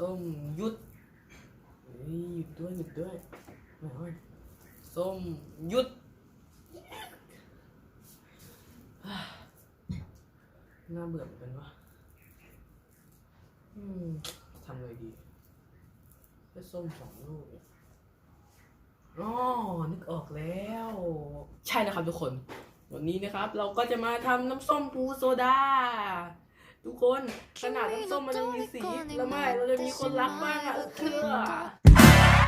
ส้มหยุดหยุดด้วยหยุดด้วยไม่ไหวส้มหยุดน่าเบื่อเหมือนกันวะทำอะไรดีแค่ส้มสองลูกอ๋อนึกออกแล้ว ใช่นะครับทุกคน วันนี้นะครับ เราก็จะมาทำน้ำส้มปูโซดา ทุกคนขนาดน้ำส้มมันยังมีสีแล้วเมื่อไหร่เราจะมีคนรักบ้างอะเออเคือโ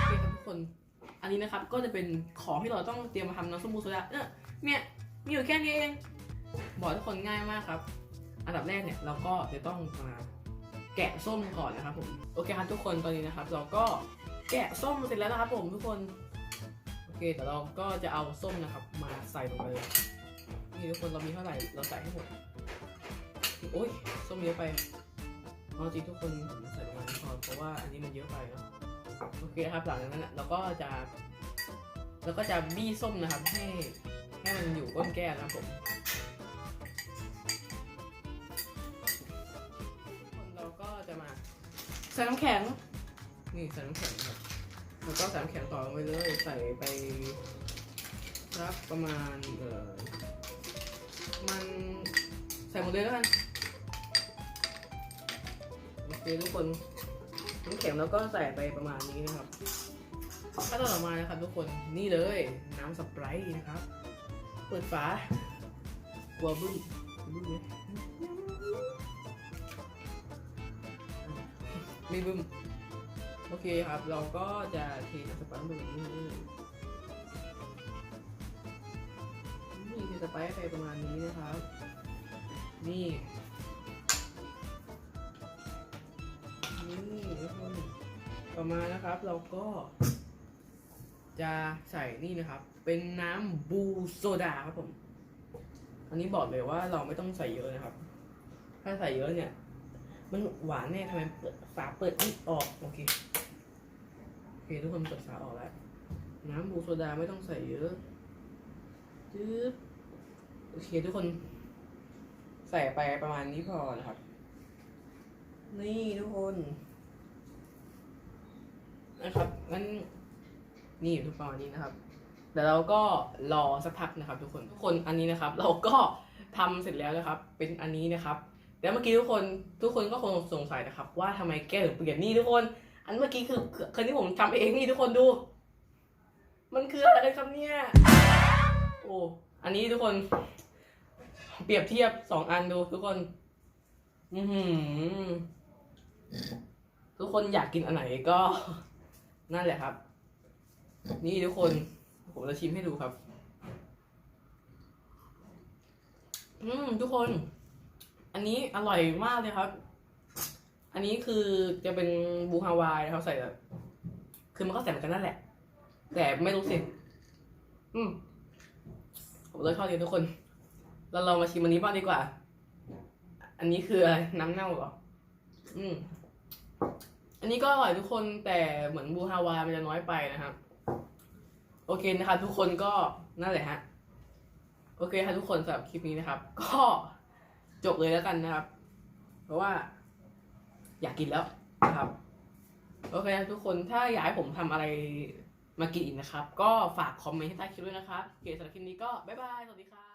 อเคครับทุกคน อันนี้นะครับก็จะเป็นของที่เราต้องเตรียมมาทำน้ำส้มปูโซดาเนี่ยเนี่ยมีอยู่แค่นี้เองบอกทุกคนง่ายมากครับ อันดับแรกเนี่ยเราก็จะต้องมาแกะส้มก่อนนะครับผมโอเคครับทุกคนตอนนี้นะครับ เราก็แกะส้มเสร็จแล้วนะครับ ผมทุกคนโอเคแต่เราก็จะเอาส้มนะครับ มาใส่ลงไปเลยนี่ทุกคนเรามีเท่าไหร่เราใส่ให้หมด โอ้ยส้มเยอะไปเอาจริงทุกคนผมใส่ประมาณนี้พอเพราะว่าอันนี้มันเยอะไปเนอะโอเคครับหลังจากนั้นนะเราก็จะเราก็จะบี้ส้มนะครับ ให้ให้มันอยู่ก้นแก้วนะครับผมเราก็จะมาใส่น้ำแข็งนี่ใส่น้ำแข็งครับแล้วก็ใส่น้ำแข็งต่อลงไปเลยใส่ไปสักประมาณเออมันใส่หมดเลยแล้วกัน โอเคทุกคนน้ำแข็งแล้วก็ใส่ไปประมาณนี้นะครับขั้นตอนต่อมานะครับทุกคนนี่เลยน้ำสไปร์นะครับ เปิดฝากลัวบึ้งบึ้งไหมไมีบึมโอเคครับ เราก็จะเทน้ำสไปร์ลงไปแบบนี้นี่เทสไปร์ไปประมาณนี้นะครับ นี่ นี่ทุกคนต่อมานะครับเราก็ จะใส่นี่นะครับ เป็นน้ำบูโซดาครับผม อันนี้บอกเลยว่าเราไม่ต้องใส่เยอะนะครับ ถ้าใส่เยอะเนี่ย มันหวานแน่ทำไมเปิดฝาเปิดไม่ออกโอเคโอเคทุกคนเปิดฝาออกแล้วน้ำบูโซดาไม่ต้องใส่เยอะจึ๊บโอเคทุกคน ใส่ไปประมาณนี้พอนะครับ นี่ทุกคน นะครับงั้นนี่ทุกประมาณนี้นะครับเดี๋ยวเราก็รอสักพักนะครับ ทุกคนทุกคนอันนี้นะครับ เราก็ทำเสร็จแล้วนะครับ เป็นอันนี้นะครับแล้วเมื่อกี้ทุกคนทุกคนก็คงสงสัยนะครับ ว่าทำไมแก้วถึงเปลี่ยนนี่ทุกคน อันเมื่อกี้คือคือที่ผมทำเองนี่ทุกคนดู มันคืออะไรครับเนี่ยโอ้อันนี้ทุกคน เปรียบเทียบสองอันดูทุกคน อือหือ ทุกคนอยากกินอันไหนก็ นั่นแหละครับ นี่ทุกคนผมจะชิมให้ดูครับ อืมทุกคน อันนี้อร่อยมากเลยครับ อันนี้คือจะเป็นบูฮาวายนะครับใส่แบบคือมันก็ใส่เหมือนกันนั่นแหละ แต่ไม่รู้สิอืมผมเลยชอบกินทุกคน เราลองมาชิมอันนี้บ้างดีกว่า อันนี้คืออะไรน้ำเน่าเหรอ อืม อันนี้ก็อร่อยทุกคนแต่เหมือนบูฮาวามันจะน้อยไปนะครับ โอเคนะครับ ทุกคนก็นั่นแหละฮะโอเคครับทุกคนสำหรับคลิปนี้นะครับ ก็จบเลยแล้วกันนะครับ เพราะว่า อยากกินแล้วนะครับ โอเคทุกคนถ้าอยากให้ผมทำอะไรมากินอีกนะครับ ก็ฝากคอมเมนต์ให้ใต้คลิปด้วยนะครับโอเคสำหรับคลิปนี้ก็บ๊ายบายสวัสดีครับ